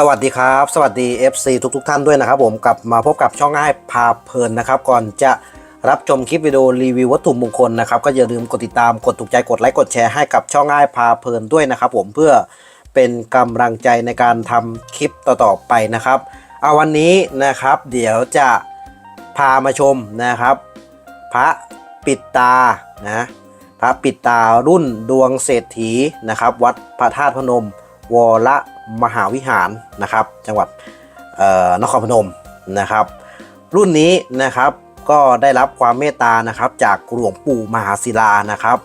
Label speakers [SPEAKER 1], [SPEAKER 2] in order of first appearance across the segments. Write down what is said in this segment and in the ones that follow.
[SPEAKER 1] สวัสดีครับ สวัสดี FC ทุกทท่านด้วยนะครับผมกลับมาพบกับช่องง่ายพาเพลินนะครับ ก่อนจะรับชมคลิปวิดีโอรีวิววัตถุมงคลนะครับก็อย่าลืมกดติดตามกดถูกใจกดไลค์กดแชร์ให้กับช่องง่ายพาเพลินด้วยนะครับผมเพื่อเป็นกำลังใจในการทำคลิปต่อๆไปนะครับเอาวันนี้นะครับเดี๋ยวจะพามาชมนะครับ พระปิดตานะพระปิดตารุ่นดวงเศรษฐีนะครับ วัดพระธาตุพนม วรมหาวิหารนะครับ จังหวัดนครพนมนะครับ รุ่นนี้นะครับก็ได้รับความเมตตานะครับ จากหลวงปู่มหาศิลานะครับ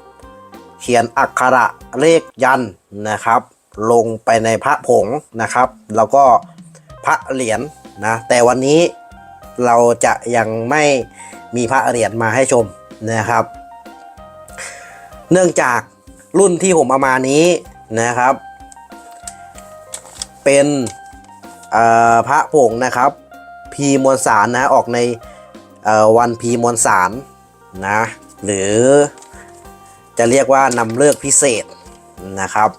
[SPEAKER 1] เขียนอักขระเลขยันนะครับ ลงไปในพระผงนะครับ แล้วก็พระเหรียญนะแต่วันนี้เราจะยังไม่มีพระเหรียญมาให้ชมนะครับ เนื่องจากรุ่นที่ผมเอามานี้นะครับ เป็นพระผงนะครับ พีมวลสารนะออกในวันพีมวลสารนะหรือจะเรียกว่านำเลิกพิเศษนะครับ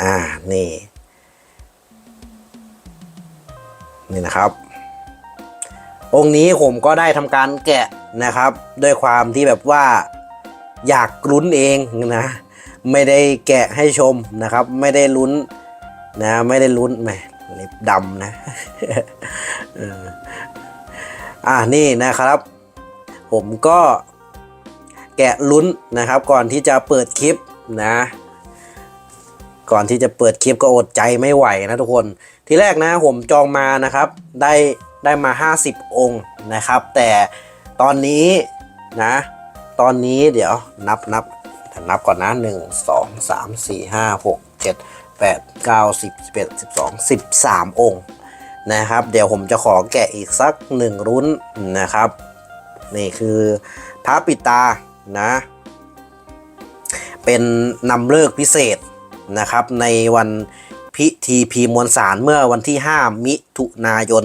[SPEAKER 1] อ่านี่นี่นะครับ องค์นี้ผมก็ได้ทำการแกะนะครับ ด้วยความที่แบบว่าอยากลุ้นเองนะ ไม่ได้แกะให้ชมนะครับ ไม่ได้ลุ้น นะไม่ได้ลุ้นแหมเล็บดำนะอออ่านี่นะครับ ผมก็แกะลุ้นนะครับ ก่อนที่จะเปิดคลิปนะ ก่อนที่จะเปิดคลิปก็อดใจไม่ไหวนะทุกคนทีแรกนะผมจองมานะครับ ได้ได้มา 50 องค์นะครับ แต่ตอนนี้นะ ตอนนี้เดี๋ยวนับนับนับก่อนนะ 1 2 3 4 5 6 7 8 9 10 11 12 13 องค์นะครับ เดี๋ยวผมจะขอแกะอีกสักหนึ่งรุ่นนะครับ นี่คือพระปิดตานะ เป็นนำเลิกพิเศษนะครับ ในวันพิธีพีมวลสารเมื่อวันที่ 5 มิถุนายน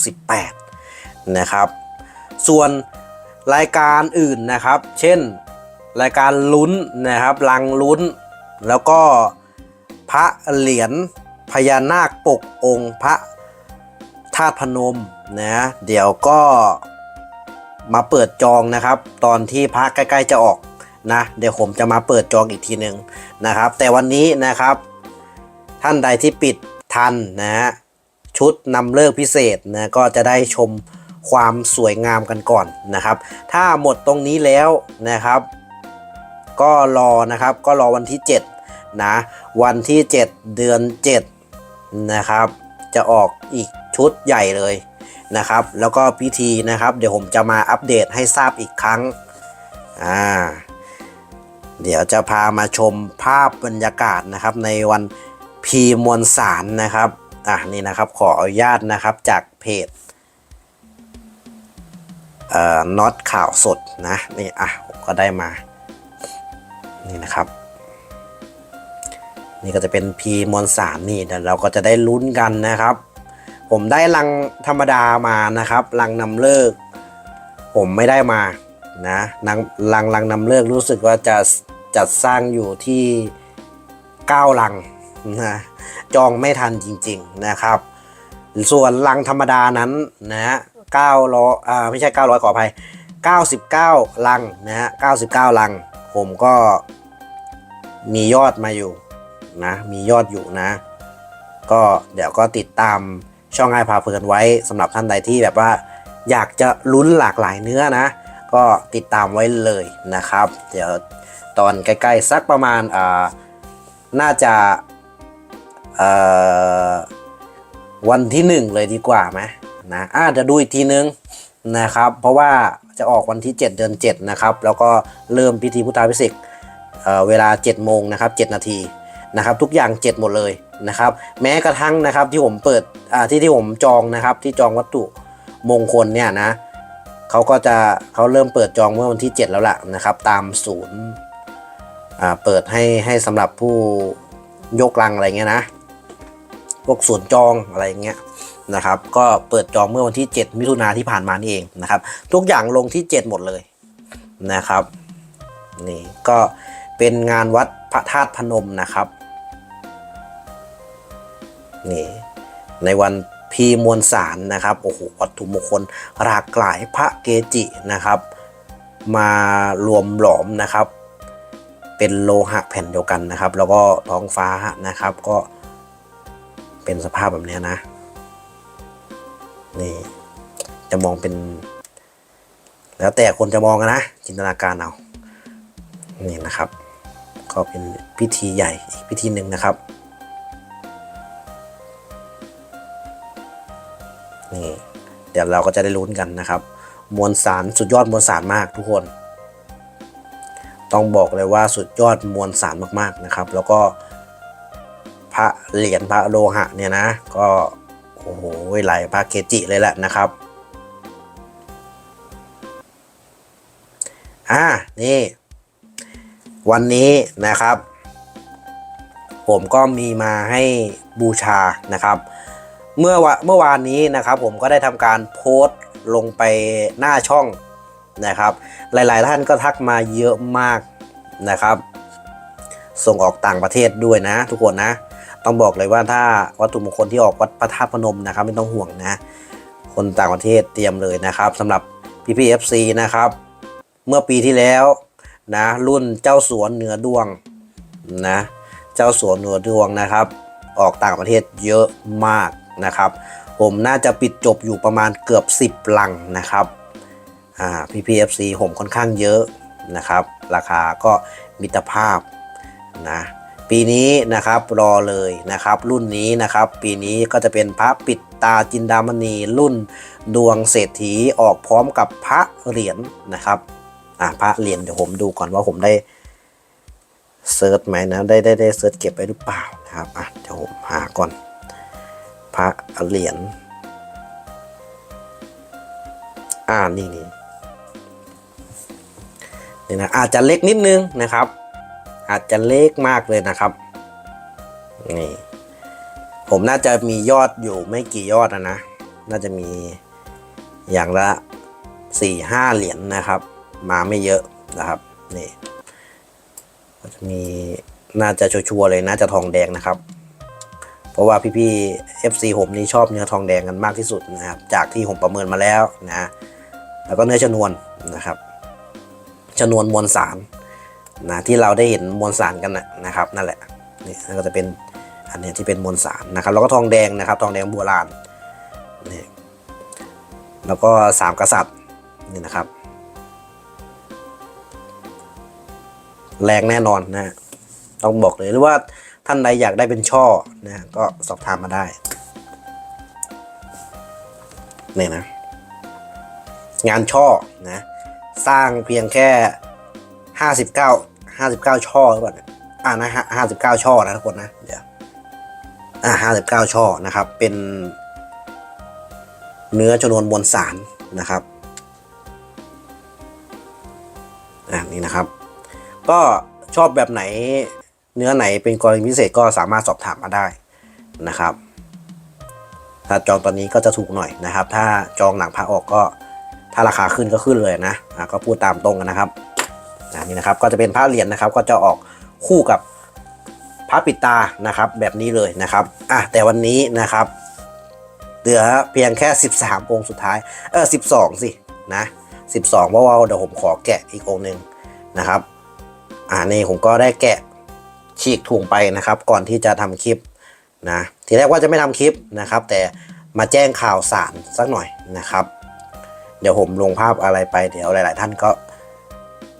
[SPEAKER 1] 2568 นะครับ ส่วนรายการอื่นนะครับ เช่นรายการลุ้นนะครับลังลุ้น แล้วก็ พระเหรียญพญานาคปกองค์พระธาตุพนมนะเดี๋ยวก็มาเปิดจองนะครับ ตอนที่พระใกล้ ๆ จะออกนะเดี๋ยวผมจะมาเปิดจองอีกทีหนึ่งนะครับ แต่วันนี้นะครับ ท่านใดที่ปิดทันนะฮะชุดนำเลิกพิเศษนะก็จะได้ชมความสวยงามกันก่อนนะครับ ถ้าหมดตรงนี้แล้วนะครับ ก็รอนะครับก็รอวันที่ 7 นะ วันที่ 7 เดือน 7 นะครับ จะออกอีกชุดใหญ่เลยนะครับ แล้วก็พิธีนะครับ เดี๋ยวผมจะมาอัปเดตให้ทราบอีกครั้งอ่าเดี๋ยวจะพามาชมภาพบรรยากาศนะครับในวันพีมวลสารนะครับอะนี่นะครับขออนุญาตนะครับจากเพจเอ่อน็อตข่าวสดนะนี่อะผมก็ได้มานี่นะครับ นี่ก็จะเป็นพีมวลสารนี่เดี๋ยวเราก็จะได้ลุ้นกันนะครับ ผมได้ลังธรรมดามานะครับลังนำเลิก ผมไม่ได้มานะลังลังลังนำเลิกรู้สึกว่าจะจัดสร้างอยู่ที่9ลังนะจองไม่ทันจริง ๆนะครับ ส่วนลังธรรมดานั้นนะฮะ900อ่าไม่ใช่ 900 ขออภัย 99 ลังนะฮะ 99 ลัง ผมก็มียอดมาอยู่ นะ มียอดอยู่นะ ก็เดี๋ยวก็ติดตามช่องไอพาเพลินไว้สำหรับท่านใดที่แบบว่า อยากจะลุ้นหลากหลายเนื้อนะ ก็ติดตามไว้เลยนะครับ เดี๋ยวตอนใกล้ๆสักประมาณอ่าน่าจะเอ่อวันที่หนึ่งเลยดีกว่าไหมนะอ่าจะดูอีกทีนึงนะครับ เพราะว่าจะออกวันที่ 7 เดือน 7 นะครับ แล้วก็เริ่มพิธีพุทธาพิเศษกเเวลา 7 โมงนะครับ 7 นาที นะครับทุกอย่าง 7 หมดเลยนะครับแม้กระทั่งนะครับที่ผมเปิดที่ที่ผมจองนะครับที่จองวัตถุมงคลเนี่ยนะเขาก็จะเขาเริ่มเปิดจองเมื่อวันที่ 7 แล้วล่ะนะครับตามศูนย์เปิดให้ให้สำหรับผู้ยกลังอะไรเงี้ยนะพวกศูนย์จองอะไรเงี้ยนะครับก็เปิดจองเมื่อวันที่ 7 มิถุนาที่ผ่านมานี่เองนะครับทุกอย่างลงที่ 7 หมดเลยนะครับนี่ก็เป็นงานวัดพระธาตุพนมนะครับ นี่ในวันพีมวลสารนะครับโอ้โหวัตถุมงคลหลากหลายพระเกจินะครับ มารวมหลอมนะครับ เป็นโลหะแผ่นเดียวกันนะครับ แล้วก็ท้องฟ้านะครับก็เป็นสภาพแบบนี้นะนี่จะมองเป็น แล้วแต่คนจะมองนะ จินตนาการเอานี่นะครับ ก็เป็นพิธีใหญ่อีกพิธีหนึ่งนะครับ นี่เดี๋ยวเราก็จะได้ลุ้นกันนะครับ มวลสารสุดยอดมวลสารมากทุกคน ต้องบอกเลยว่าสุดยอดมวลสารมากๆนะครับ แล้วก็พระเหรียญพระโลหะเนี่ยนะ ก็โอ้โหหลายพระเกจิเลยแหละนะครับอ่านี่ วันนี้นะครับ ผมก็มีมาให้บูชานะครับ เมื่อวะเมื่อวานนี้นะครับผมก็ได้ทำการโพสต์ลงไปหน้าช่องนะครับ หลายๆท่านก็ทักมาเยอะมากนะครับ ส่งออกต่างประเทศด้วยนะ ทุกคนนะ ต้องบอกเลยว่าถ้าวัตถุมงคลที่ออกวัดพระธาตุพนมนะครับ ไม่ต้องห่วงนะ คนต่างประเทศเตรียมเลยนะครับสำหรับ PPFC นะครับ เมื่อปีที่แล้วนะรุ่นเจ้าสวนเหนือดวงนะ เจ้าสวนเหนือดวงนะครับ ออกต่างประเทศเยอะมาก นะครับ ผมน่าจะปิดจบอยู่ประมาณเกือบ 10 ลังนะครับอ่า PPFC ผมค่อนข้างเยอะนะครับ ราคาก็มิตรภาพนะปีนี้นะครับรอเลยนะครับ รุ่นนี้นะครับ ปีนี้ก็จะเป็นพระปิดตาจินดามณีรุ่นดวงเศรษฐีออกพร้อมกับพระเหรียญนะครับอ่าพระเหรียญเดี๋ยวผมดูก่อนว่าผมได้เซิร์ชไหมนะได้ได้ได้เซิร์ชเก็บไว้หรือเปล่านะครับอะเดี๋ยวผมหาก่อน พระเหรียญอ่านี่นี่นี่นะอาจจะเล็กนิดนึงนะครับ อาจจะเล็กมากเลยนะครับ นี่ ผมน่าจะมียอดอยู่ไม่กี่ยอดนะนะ น่าจะมีอย่างละสี่ห้าเหรียญนะครับ มาไม่เยอะนะครับ นี่จะมีน่าจะชัวร์เลยน่าจะทองแดงนะครับ เพราะว่าพี่ๆ FC ผมนี่ชอบเนื้อทองแดงกันมากที่สุดนะครับ จากที่ผมประเมินมาแล้วนะแล้วก็เนื้อชนวนนะครับชนวนมวลสารนะที่เราได้เห็นมวลสารกันนะครับนั่นแหละนี่นก็จะเป็นอันนี้ที่เป็นมวลสารนะครับ แล้วก็ทองแดงนะครับ ทองแดงโบราณนี่แล้วก็สามกษัตริย์นี่นะครับ แรงแน่นอนนะต้องบอกเลยหรือว่า ท่านใดอยากได้เป็นช่อนะก็สอบถามมาได้เนี่ยนะ งานช่อนะ สร้างเพียงแค่ห้าสิบเก้าห้าสิบเก้าช่อหรือเปล่าเนี่ยอ่านะฮะห้าสิบเก้าช่อนะทุกคนนะเดี๋ยวอ่าห้าสิบเก้าช่อนะครับ เป็น เนื้อจำนวนมวลสารนะครับอ่านี่นะครับ ก็ชอบแบบไหน เนื้อไหนเป็นกรณีพิเศษก็สามารถสอบถามมาได้นะครับ ถ้าจองตอนนี้ก็จะถูกหน่อยนะครับ ถ้าจองหลังพระออกก็ถ้าราคาขึ้นก็ขึ้นเลยนะะก็พูดตามตรงกันนะครับนี่นะครับก็จะเป็นพระเหรียญนะครับ ก็จะออกคู่กับพระปิดตานะครับ แบบนี้เลยนะครับอะแต่วันนี้นะครับเหลือเพียงแค่ 13 องค์สุดท้ายเออ12 สินะ12เพราะว่าเดี๋ยวผมขอแกะอีกองค์หนึ่งนะครับ อ่านี่ผมก็ได้แกะ ฉีกถุงไปนะครับ ก่อนที่จะทำคลิปนะทีแรกว่าจะไม่ทำคลิปนะครับ แต่มาแจ้งข่าวสารสักหน่อยนะครับ เดี๋ยวผมลงภาพอะไรไปเดี๋ยวหลาย ๆ ท่านก็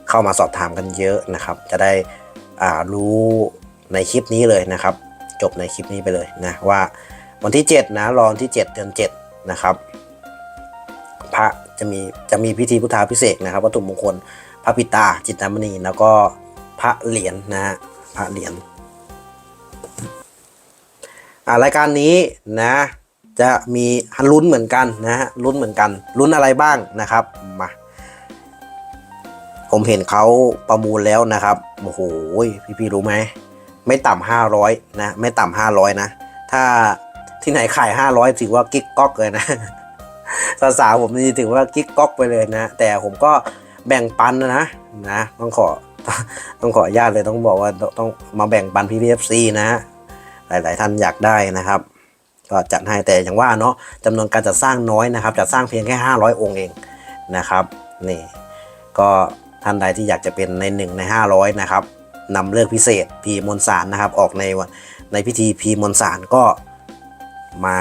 [SPEAKER 1] เข้ามาสอบถามกันเยอะนะครับ จะได้อ่ารู้ในคลิปนี้เลยนะครับ จบในคลิปนี้ไปเลยนะว่าวันที่ 7 นะรอนที่ 7 เดือน7นะครับพระจะมีจะมีพิธีพุทธาพิเศษนะครับวัตถุมงคลพระปิตาจิตตามณีแล้วก็พระเหรียญนะฮะ พระเหรียญอ่ารายการนี้นะ จะมีลุ้นเหมือนกันนะฮะลุ้นเหมือนกันลุ้นอะไรบ้างนะครับมาผมเห็นเขาประมูลแล้วนะครับโอ้โหพี่ๆรู้ไหมไม่ต่ำห้าร้อยนะไม่ต่ำห้าร้อยนะ ถ้าที่ไหนขายห้าร้อยถือว่ากิ๊กก๊อกเลยนะสาวๆผมนี่ถือว่ากิ๊กก๊อกไปเลยนะ แต่ผมก็แบ่งปันนะนะต้องขอ ต้องขออนุญาตเลยต้องบอกว่าต้องมาแบ่งปัน PPFC นะหลาย ๆ ท่านอยากได้นะครับ ก็จัดให้แต่อย่างว่าเนาะจำนวนการจัดสร้างน้อยนะครับจัดสร้างเพียงแค่ 500 องค์เองนะครับนี่ก็ท่านใดที่อยากจะเป็นใน 1 ใน 500 นะครับนำเลือกพิเศษพีมนสารนะครับ ออกในวันในพิธีพีมนสารก็มา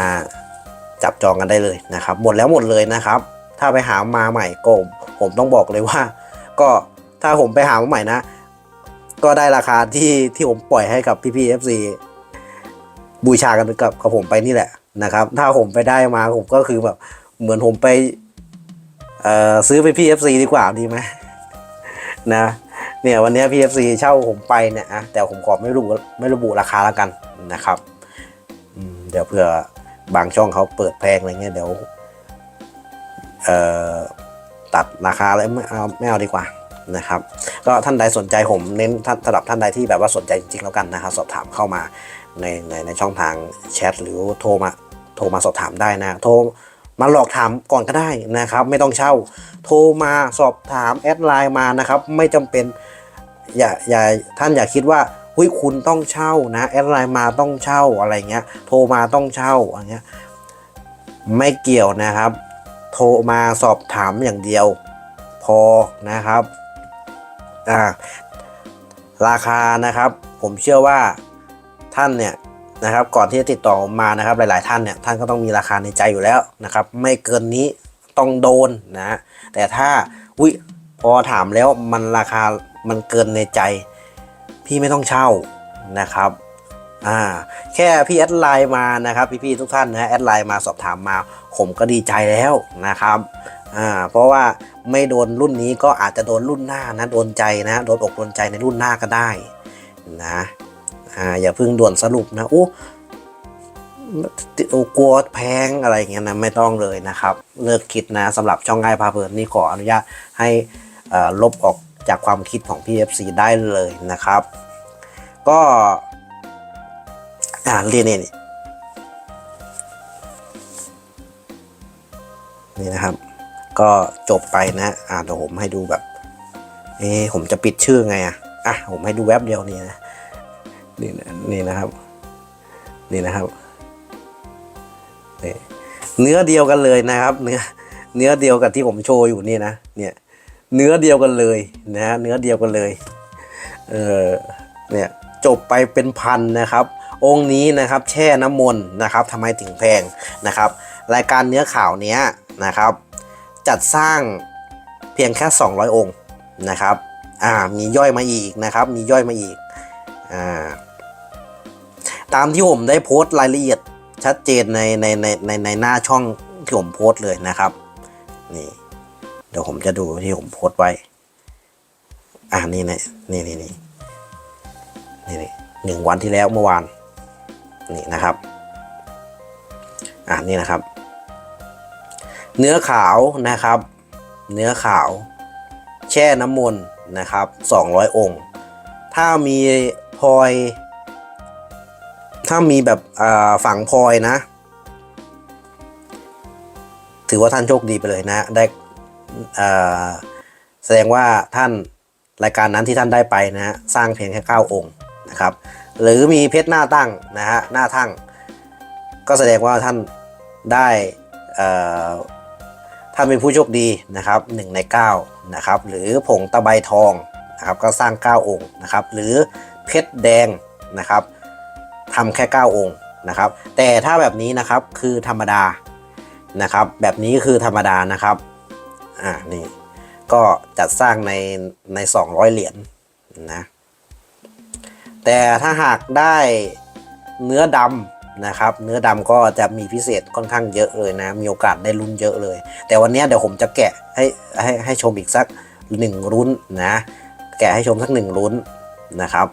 [SPEAKER 1] จับจองกันได้เลยนะครับ หมดแล้วหมดเลยนะครับ ถ้าไปหามาใหม่ก็ผมต้องบอกเลยว่า ก็ ถ้าผมไปหามาใหม่นะ ก็ได้ราคาที่ที่ผมปล่อยให้กับพี่พีเอฟซีบูชากันกับกับผมไปนี่แหละนะครับ ถ้าผมไปได้มาผมก็คือแบบเหมือนผมไปเอ่อซื้อไปพีเอฟซีดีกว่าดีไหมนะเนี่ยวันนี้พีเอฟซีเช่าผมไปเนี่ยอะแต่ผมขอไม่ระบุไม่ระบุราคาแล้วกันนะครับเดี๋ยวเผื่อบางช่องเขาเปิดแพงอะไรเงี้ยเดี๋ยวเอ่อตัดราคาแล้วไม่เอาไม่เอาดีกว่า นะครับ ก็ท่านใดสนใจผมเน้นท่านสำหรับท่านใดที่แบบว่าสนใจจริงๆแล้วกันนะครับสอบถามเข้ามาในในในช่องทางแชทหรือโทรมาโทรมาสอบถามได้นะ โทรมาหลอกถามก่อนก็ได้นะครับ ไม่ต้องเช่า โทรมาสอบถามแอดไลน์มานะครับ ไม่จำเป็นอย่าอย่าท่านอย่าคิดว่าหุยคุณต้องเช่านะแอดไลน์มาต้องเช่าอะไรเงี้ย โทรมาต้องเช่าอะไรเงี้ยไม่เกี่ยวนะครับ โทรมาสอบถามอย่างเดียว พอนะครับ อ่าราคานะครับ ผมเชื่อว่าท่านเนี่ยนะครับ ก่อนที่จะติดต่อมานะครับ หลาย ๆ ท่านเนี่ยท่านก็ต้องมีราคาในใจอยู่แล้วนะครับ ไม่เกินนี้ต้องโดนนะแต่ถ้าวิพอถามแล้วมันราคามันเกินในใจ พี่ไม่ต้องเช่านะครับอ่าแค่พี่แอดไลน์มานะครับพี่ๆทุกท่านนะแอดไลน์มาสอบถามมา ผมก็ดีใจแล้วนะครับ อ่าเพราะว่าไม่โดนรุ่นนี้ก็อาจจะโดนรุ่นหน้านะโดนใจนะโดนอกโดนใจในรุ่นหน้าก็ได้นะอ่าอย่าเพิ่งด่วนสรุปนะโอ้โอ้กลัวแพงอะไรอย่างเงี้ยนะไม่ต้องเลยนะครับ เลิกคิดนะสำหรับช่องง่ายพาเพลินนี่ขออนุญาตให้อ่อลบออกจากความคิดของ PFC ได้เลยนะครับ ก็อ่าเรียนนี่นี่นะครับ ก็จบไปนะอ่าเดี๋ยวผมให้ดูแบบ เอ๊ผมจะปิดชื่อไงอะอะผมให้ดูแว็บเดียวนี่นะนี่นะนี่นะครับ นี่นะครับเนื้อเดียวกันเลยนะครับ เนื้อเนื้อเดียวกับที่ผมโชว์อยู่นี่นะเนี่ยเนื้อเดียวกันเลยนะฮะเนื้อเดียวกันเลยเออเนี่ยจบไปเป็นพันนะครับ องค์นี้นะครับแช่น้ำมนต์นะครับทำไมถึงแพงนะครับ รายการเนื้อข่าวเนี้ยนะครับ จัดสร้างเพียงแค่ 200 องค์นะครับอ่ามีย่อยมาอีกนะครับ มีย่อยมาอีกอ่าตามที่ผมได้โพสต์รายละเอียดชัดเจนในในในในในหน้าช่องที่ผมโพสต์เลยนะครับนี่เดี๋ยวผมจะดูที่ผมโพสต์ไว้ อ่านี่นะนี่นี่นี่นี่นี่หนึ่งวันที่แล้วเมื่อวานนี่นะครับ อ่านี่นะครับ เนื้อขาวนะครับ เนื้อขาว แช่น้ำมนต์นะครับ 200 องค์ ถ้ามีพลอย ถ้ามีแบบฝังพลอยนะ ถือว่าท่านโชคดีไปเลยนะได้แสดงว่าท่านรายการนั้นที่ท่านได้ไปนะฮะสร้างเพียงแค่ 9 องค์นะครับ หรือมีเพชรหน้าตั้งนะฮะหน้าทั้ง ก็แสดงว่าท่านได้ เอ่อท่าเป็นผู้โชคดีนะครับ1ใน9นะครับหรือผงตะไบทองนะครับก็สร้าง 9 องค์นะครับหรือเพชรแดงนะครับทำแค่ 9 องค์นะครับแต่ถ้าแบบนี้นะครับคือธรรมดานะครับแบบนี้คือธรรมดานะครับอ่านี่ก็จัดสร้างในใน 200 เหรียญนะแต่ถ้าหากได้เนื้อดำ นะครับ เนื้อดำก็จะมีพิเศษค่อนข้างเยอะเลยนะ มีโอกาสได้ลุ้นเยอะเลย แต่วันนี้เดี๋ยวผมจะแกะให้ให้ให้ชมอีกสักหนึ่งลุ้นนะ แกะให้ชมสักหนึ่งลุ้นนะครับ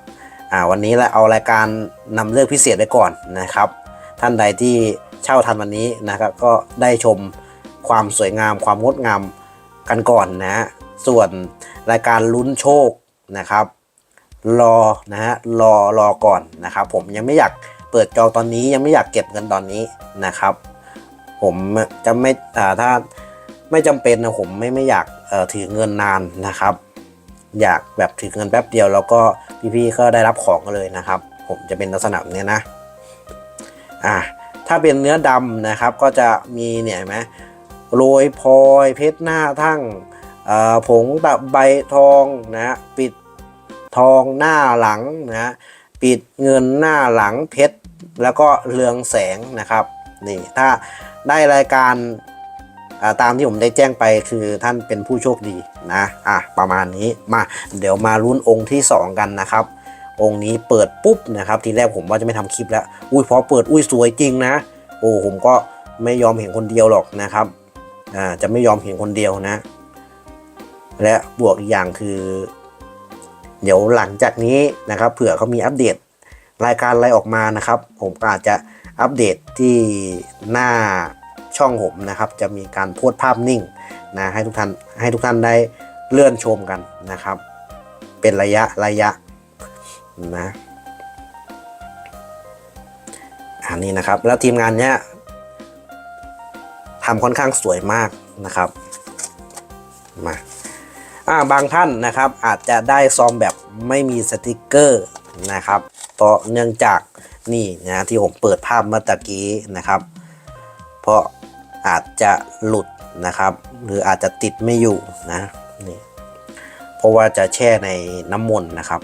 [SPEAKER 1] อ่าวันนี้เราเอารายการนำเลือกพิเศษไปก่อนนะครับ ท่านใดที่เช่าทันวันนี้นะครับก็ได้ชมความสวยงามความงดงามกันก่อนนะ ส่วนรายการลุ้นโชคนะครับ รอนะฮะรอรอก่อนนะครับ ผมยังไม่อยาก เปิดจองตอนนี้ยังไม่อยากเก็บเงินตอนนี้นะครับ ผมจะไม่ถ้าไม่จำเป็นนะผมไม่ไม่อยากถือเงินนานนะครับ อยากแบบถือเงินแป๊บเดียวแล้วก็พี่ๆก็ได้รับของกันเลยนะครับ ผมจะเป็นลักษณะแบบนี้นะอ่าถ้าเป็นเนื้อดำนะครับก็จะมีเนี่ยเห็นไหมโรยพลอยเพชรหน้าทั้งผงตะใบทองนะปิดทองหน้าหลังนะปิดเงินหน้าหลังเพชร แล้วก็เรืองแสงนะครับนี่ถ้าได้รายการาตามที่ผมได้แจ้งไปคือท่านเป็นผู้โชคดีนะอะประมาณนี้มาเดี๋ยวมาลุ้นองค์ที่ 2 กันนะครับ องค์นี้เปิดปุ๊บนะครับ ทีแรกผมว่าจะไม่ทำคลิปแล้ว อุ้ยพอเปิดอุ้ยสวยจริงนะ โอ้ผมก็ไม่ยอมเห็นคนเดียวหรอกนะครับอ่าจะไม่ยอมเห็นคนเดียวนะ และบวกอีกอย่างคือ เดี๋ยวหลังจากนี้นะครับ เผื่อเขามีอัปเดต รายการอะไรออกมานะครับ ผมก็อาจจะอัปเดตที่หน้าช่องผมนะครับ จะมีการโพสภาพนิ่งนะให้ทุกท่านให้ทุกท่านได้เลื่อนชมกันนะครับ เป็นระยะระยะนะอันนี้นะครับแล้วทีมงานเนี้ยทำค่อนข้างสวยมากนะครับมาอ่าบางท่านนะครับอาจจะได้ซองแบบไม่มีสติกเกอร์ นะครับเพราะเนื่องจากนี่นะที่ผมเปิดภาพเมื่อตะกี้นะครับ เพราะอาจจะหลุดนะครับ หรืออาจจะติดไม่อยู่นะนี่เพราะว่าจะแช่ในน้ำมนต์นะครับ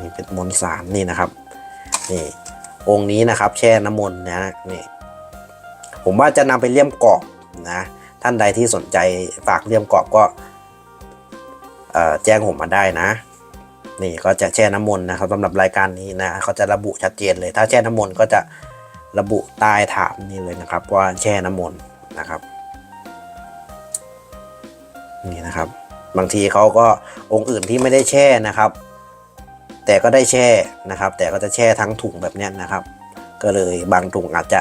[SPEAKER 1] นี่เป็นมนต์สารนี่นะครับนี่องค์นี้นะครับ แช่น้ำมนต์นะนี่ผมว่าจะนำไปเลี่ยมกรอบนะท่านใดที่สนใจฝากเลี่ยมกรอบก็ แจ้งผมมาได้นะ นี่ก็จะแช่น้ำมนต์นะครับสำหรับรายการนี้นะเขาจะระบุชัดเจนเลย ถ้าแช่น้ำมนต์ก็จะระบุใต้ถามนี่เลยนะครับ ว่าแช่น้ำมนต์นะครับ นี่นะครับ บางทีเขาก็องค์อื่นที่ไม่ได้แช่นะครับ แต่ก็ได้แช่นะครับ แต่ก็จะแช่ทั้งถุงแบบนี้นะครับ ก็เลยบางถุงอาจจะ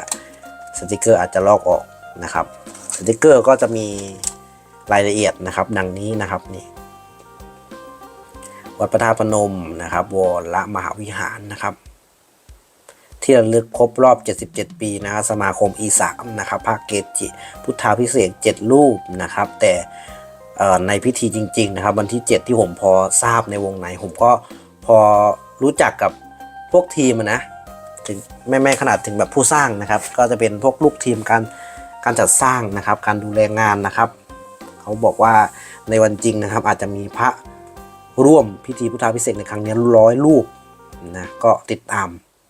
[SPEAKER 1] สติกเกอร์อาจจะลอกออกนะครับสติกเกอร์ก็จะมีรายละเอียดนะครับ ดังนี้นะครับนี่ วัดพระธาตุพนมนะครับวรมหาวิหารนะครับ ที่ระลึกครบรอบ 77 ปีนะครับสมาคมอีสามนะครับภาคเกจิพุทธาพิเศษ 7 รูปนะครับ แต่ในพิธีจริง ๆ นะครับ วันที่ 7 ที่ผมพอทราบในวงในผมก็พอรู้จักกับพวกทีมอะนะถึงไม่ไม่ขนาดถึงแบบผู้สร้างนะครับ ก็จะเป็นพวกลูกทีมการการจัดสร้างนะครับ การดูแลงานนะครับ เขาบอกว่าในวันจริงนะครับอาจจะมีพระ ร่วมพิธีพุทธาพิเศษในครั้งนี้ร้อยรูปนะก็ติดตาม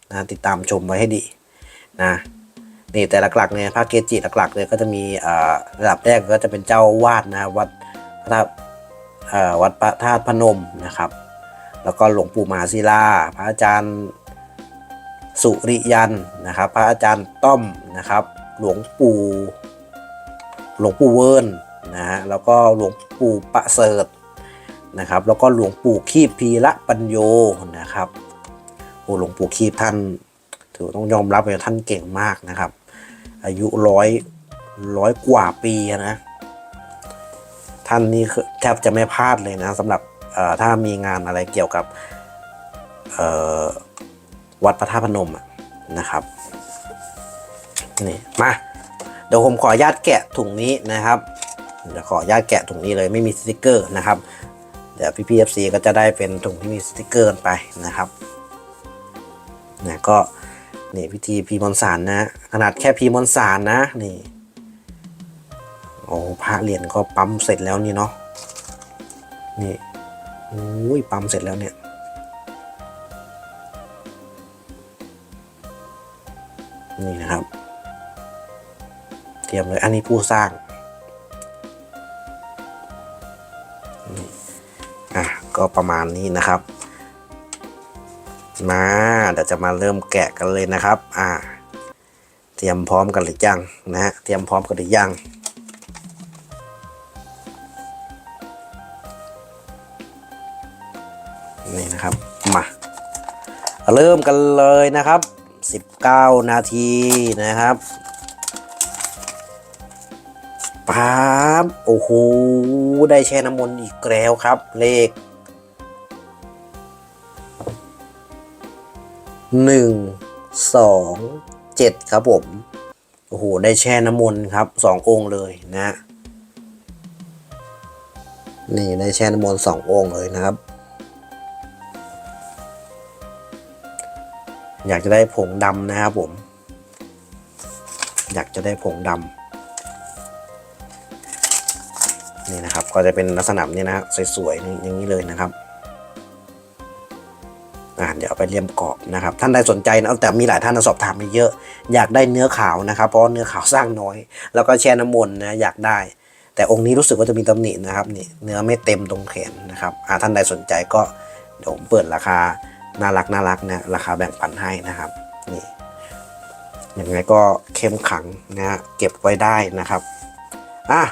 [SPEAKER 1] นะติดตามชมไว้ให้ดีนะนี่แต่หลักๆเนี่ยพระเกจิหลักๆเลยก็จะมีอ่อระดับแรกก็จะเป็นเจ้าวาดนะวัดพระธาตุเอ่อวัดพระธาตุพนมนะครับ แล้วก็หลวงปู่มหาศิลา พระอาจารย์สุริยันนะครับ พระอาจารย์ต้อมนะครับ หลวงปู่หลวงปู่เวิร์นนะฮะแล้วก็หลวงปู่ประเสริฐ นะครับ แล้วก็หลวงปู่คีบพีระปัญโยนะครับโอ้หลวงปู่คีบท่านถือต้องยอมรับเลยท่านเก่งมากนะครับ อายุร้อยร้อยกว่าปีนะท่านนี่คือแทบจะไม่พลาดเลยนะสำหรับถ้ามีงานอะไรเกี่ยวกับวัดพระธาตุพนมนะครับนี่มาเดี๋ยวผมขออนุญาตแกะถุงนี้นะครับเดี๋ยวขออนุญาตแกะถุงนี้เลยไม่มีสติกเกอร์นะครับ เดี๋ยวพี่พีเอฟซีก็จะได้เป็นถุงที่มีสติกเกอร์ไปนะครับนะก็นี่พิธีพีมอนสารนะ ขนาดแค่พีมอนสารนะนี่โอ้พระเหรียญก็ปั๊มเสร็จแล้วนี่เนาะนี่อุ้ยปั๊มเสร็จแล้วเนี่ยนี่นะครับ เตรียมเลยอันนี้ผู้สร้าง ก็ประมาณนี้นะครับ มาเดี๋ยวจะมาเริ่มแกะกันเลยนะครับ อ่า เตรียมพร้อมกันหรือยังนะฮะเตรียมพร้อมกันหรือยังนี่นะครับมาเริ่มกันเลยนะครับ 19 นาทีนะครับปั๊บโอ้โห ได้แช่น้ำมนต์อีกแล้วครับ เลข 1 2 7 ครับผม โอ้โห ได้แช่น้ำมนต์ครับสององค์เลยนะ นี่ได้แช่น้ำมนต์สององค์เลยนะครับ อยากจะได้ผงดำนะครับผม อยากจะได้ผงดำนี่นะครับ ก็จะเป็นลักษณะนี้นะฮะสวยๆอย่างนี้เลยนะครับ อ่าเดี๋ยวเอาไปเลี่ยมกรอบนะครับ ท่านใดสนใจนะแต่มีหลายท่านสอบถามมาเยอะ อยากได้เนื้อขาวนะครับ เพราะเนื้อขาวสร้างน้อย แล้วก็แช่น้ำมนต์นะอยากได้ แต่องค์นี้รู้สึกว่าจะมีตำหนินะครับนี่เนื้อไม่เต็มตรงแขนนะครับอ่าท่านใดสนใจก็เดี๋ยวผมเปิดราคาน่ารักน่ารักนะราคาแบ่งปันให้นะครับนี่ยังไงก็เข้มขังนะฮะเก็บไว้ได้นะครับอะ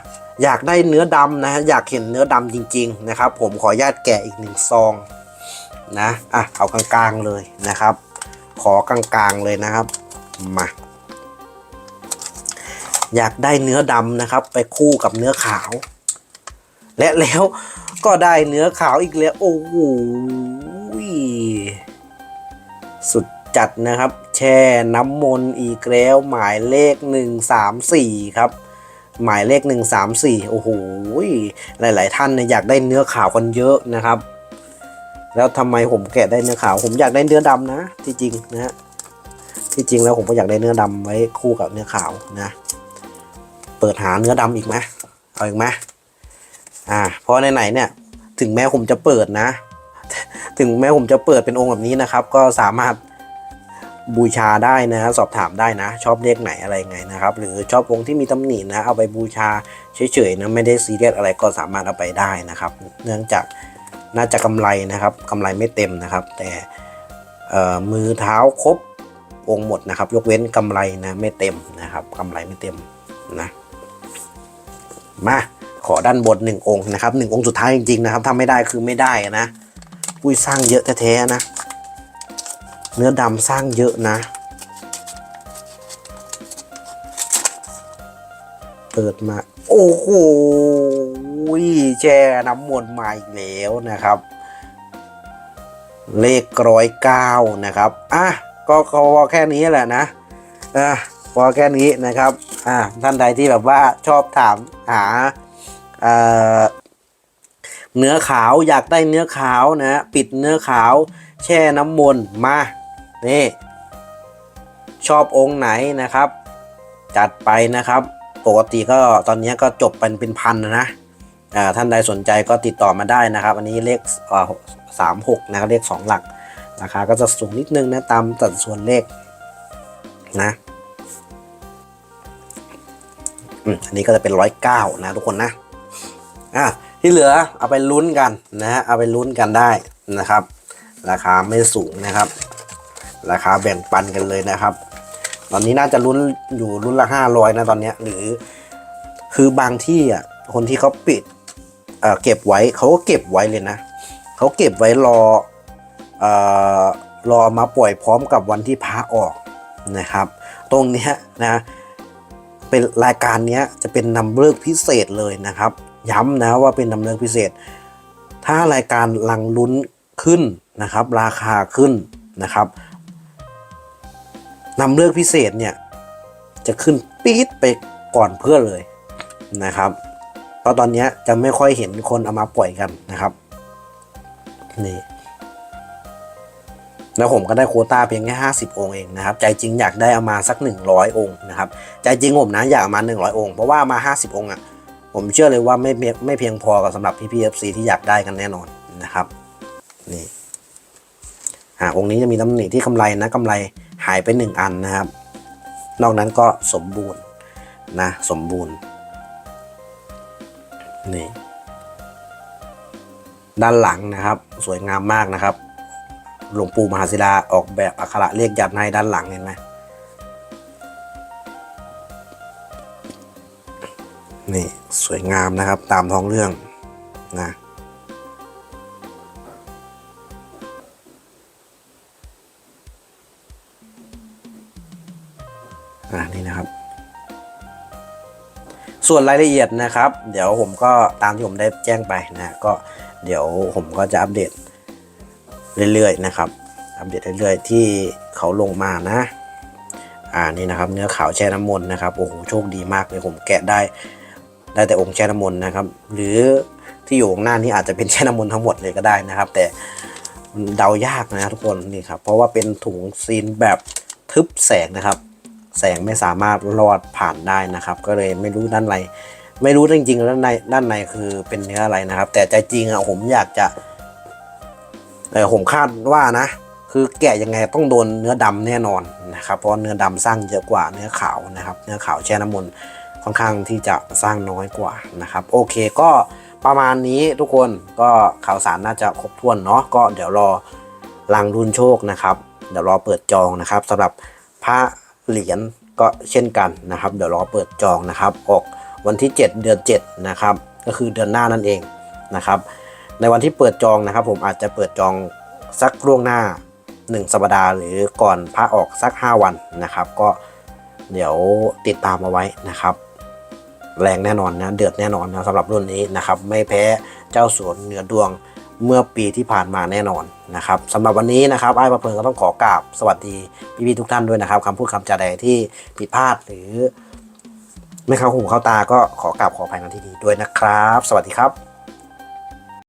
[SPEAKER 1] อยากได้เนื้อดำนะฮะอยากเห็นเนื้อดำจริง ๆ นะครับ ผมขออนุญาตแกะอีกหนึ่งซอง นะอะเอากลางๆเลยนะครับ ขอกลางๆเลยนะครับมาอยากได้เนื้อดำนะครับ ไปคู่กับเนื้อขาว และแล้วก็ได้เนื้อขาวอีกแล้วโอ้โหสุดจัดนะครับ แช่น้ำมนต์อีกแล้วหมายเลข 134 ครับ หมายเลข 134 โอ้โหหลาย ๆ ท่านเนี่ยอยากได้เนื้อขาวกันเยอะนะครับ แล้วทำไมผมแกะได้เนื้อขาว ผมอยากได้เนื้อดำนะ ที่จริงนะฮะที่จริงแล้วผมก็อยากได้เนื้อดำไว้คู่กับเนื้อขาวนะ เปิดหาเนื้อดำอีกไหมเอาอีกไหมอ่าเพราะไหนๆเนี่ย ถึงแม้ผมจะเปิดนะ ถึงแม้ผมจะเปิดเป็นองค์แบบนี้นะครับ ก็สามารถบูชาได้นะสอบถามได้นะ ชอบเลขไหนอะไรไงนะครับ หรือชอบองค์ที่มีตำหนินะ เอาไปบูชาเฉยๆนะไม่ได้ซีเรียสอะไรก็สามารถเอาไปได้นะครับ เนื่องจาก น่าจะกำไรนะครับกำไรไม่เต็มนะครับ แต่มือเท้าครบองหมดนะครับ ยกเว้นกำไรนะไม่เต็มนะครับกำไรไม่เต็มนะมาขอด้านบนหนึ่งองค์นะครับหนึ่งองค์สุดท้ายจริงๆนะครับถ้าไม่ได้คือไม่ได้นะอุ้ยสร้างเยอะแท้ๆนะ เนื้อดำสร้างเยอะนะ เปิดมา โอ้โหแช่น้ำมนต์มาอีกแล้วนะครับ เลขร้อยเก้านะครับอะก็พอแค่นี้แหละนะอะพอแค่นี้นะครับอ่าท่านใดที่แบบว่าชอบถามหาเอ่อเนื้อขาวอยากได้เนื้อขาวนะปิดเนื้อขาวแช่น้ำมนต์มานี่ชอบองค์ไหนนะครับ จัดไปนะครับ ปกติก็ตอนนี้ก็จบเป็นเป็นพันนะนะอ่าท่านใดสนใจก็ติดต่อมาได้นะครับ อันนี้เลขสามหกนะครับเลขสองหลักราคาก็จะสูงนิดนึงนะตามสัดส่วนเลขนะอันนี้ก็จะเป็นร้อยเก้านะทุกคนนะอะที่เหลือเอาไปลุ้นกันนะฮะเอาไปลุ้นกันได้นะครับ ราคาไม่สูงนะครับ ราคาแบ่งปันกันเลยนะครับ ตอนนี้น่าจะลุ้นอยู่รุ่นละห้าร้อยนะตอนเนี้ยหรือ คือบางที่อะคนที่เขาปิดเเก็บไว้เขาก็เก็บไว้เลยนะเขาเก็บไว้รอเอ่อรอมาปล่อยพร้อมกับวันที่พระออกนะครับ ตรงเนี้ยนะเป็นรายการนี้จะเป็นนำเลิกพิเศษเลยนะครับ ย้ำนะว่าเป็นนำเลิกพิเศษ ถ้ารายการลังลุ้นขึ้นนะครับ ราคาขึ้นนะครับ นำเลิกพิเศษเนี่ย จะขึ้นปี๊ดไปก่อนเพื่อนเลยนะครับเพราะตอนนี้จะไม่ค่อยเห็นคนเอามาปล่อยกันนะครับนี่แล้วผมก็ได้โคต้าเพียงแค่50องค์เองนะครับ ใจจริงอยากได้เอามาสัก100องค์นะครับ ใจจริงผมนะอยากเอามา100องค์เพราะว่ามา50องค์อะ ผมเชื่อเลยว่าไม่ไม่เพียงพอกับสำหรับพี่พีเอฟซีที่อยากได้กันแน่นอนนะครับ นี่อ่าองค์นี้จะมีตำหนิที่กำไรนะกำไร หายไป 1 อันนะครับ นอกนั้นก็สมบูรณ์นะสมบูรณ์นี่ด้านหลังนะครับ สวยงามมากนะครับ หลวงปู่มหาศิลาออกแบบอักขระเลขยัดให้ด้านหลังเห็นไหมนี่สวยงามนะครับตามท้องเรื่องนะ อ่านี่นะครับ ส่วนรายละเอียดนะครับ เดี๋ยวผมก็ตามที่ผมได้แจ้งไปนะก็เดี๋ยวผมก็จะอัปเดตเรื่อยๆนะครับ อัปเดตเรื่อยๆที่เขาลงมานะ อ่านี่นะครับ เนื้อขาวแช่น้ำมนต์นะครับโอ้โหโชคดีมากเลยผมแกะได้ ได้แต่องค์แช่น้ำมนต์นะครับ หรือที่อยู่ข้างหน้านี่อาจจะเป็นแช่น้ำมนต์ทั้งหมดเลยก็ได้นะครับ แต่เดายากนะทุกคนนี่ครับเพราะว่าเป็นถุงซีนแบบทึบแสงนะครับ แสงไม่สามารถลอดผ่านได้นะครับ ก็เลยไม่รู้ด้านในไม่รู้จริงๆด้านในด้านในคือเป็นเนื้ออะไรนะครับ แต่ใจจริงอะผมอยากจะเออผมคาดว่านะ คือแกะยังไงต้องโดนเนื้อดำแน่นอนนะครับ เพราะเนื้อดำสร้างเยอะกว่าเนื้อขาวนะครับ เนื้อขาวแช่น้ำมนต์ค่อนข้างที่จะสร้างน้อยกว่านะครับ โอเคก็ประมาณนี้ทุกคนก็ข่าวสารน่าจะครบถ้วนเนาะก็เดี๋ยวรอลังรุนโชคนะครับ เดี๋ยวรอเปิดจองนะครับสำหรับพระ เหรียญก็เช่นกันนะครับ เดี๋ยวรอเปิดจองนะครับ ออกวันที่ 7 เดือน7นะครับ ก็คือเดือนหน้านั่นเองนะครับ ในวันที่เปิดจองนะครับ ผมอาจจะเปิดจองสักล่วงหน้า 1 สัปดาห์หรือก่อนพระออกสัก 5 วันนะครับ ก็เดี๋ยวติดตามเอาไว้นะครับ แรงแน่นอนนะเดือดแน่นอนนะสำหรับรุ่นนี้นะครับ ไม่แพ้เจ้าสวนเหนือดวง เมื่อปีที่ผ่านมาแน่นอนนะครับสำหรับวันนี้นะครับไอ้ประเพิงก็ต้องขอกราบสวัสดีพี่ๆทุกท่านด้วยนะครับคำพูดคำจาใดที่ผิดพลาดหรือ ไม่เข้าหูเข้าตาก็ขอกราบขออภัยในที่นี้ด้วยนะครับ สวัสดีครับ